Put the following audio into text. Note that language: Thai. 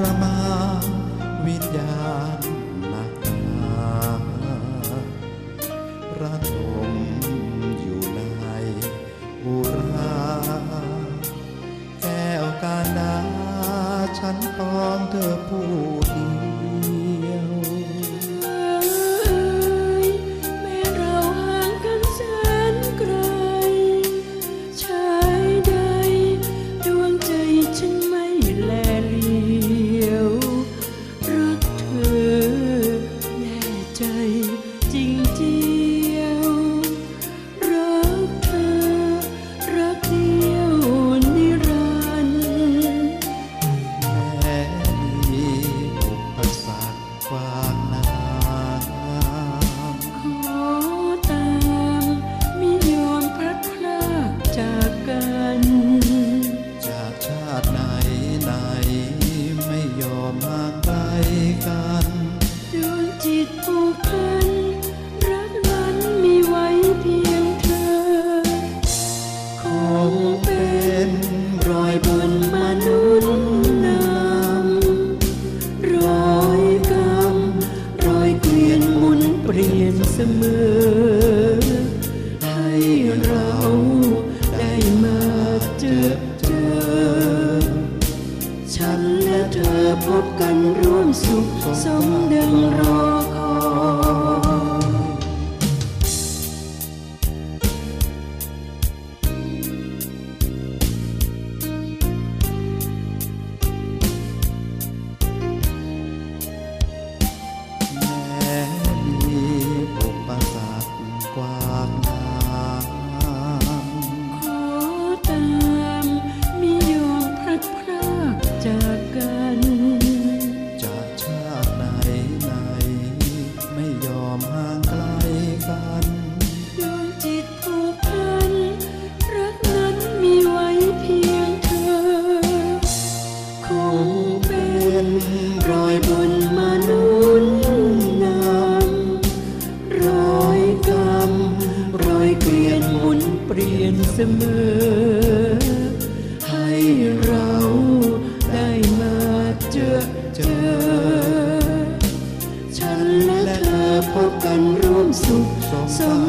รมาวิญญาณหนักหนาระทมอยู่ในอุราแก้วกาดาฉันพร้อมเธอผู้ จริงเดียวรักเธอรักเดียวนิรันดร์แม้มีอุปสรรคขวางหน้าขอตามมิยอมพลัดพรากจากกัน จากชาติไหนไหนไม่ยอมห่างไกลกันดวงจิตผูกพัน พบกันร่วมสุขสมดังรอ นรอยบนมานุนนำรอยกรรมรอยเปลี่ยนหมุนเปลี่ยนเสมอ ให้เราได้มาเจอเจอ ฉันและเธอพบกันร่วมสุขสม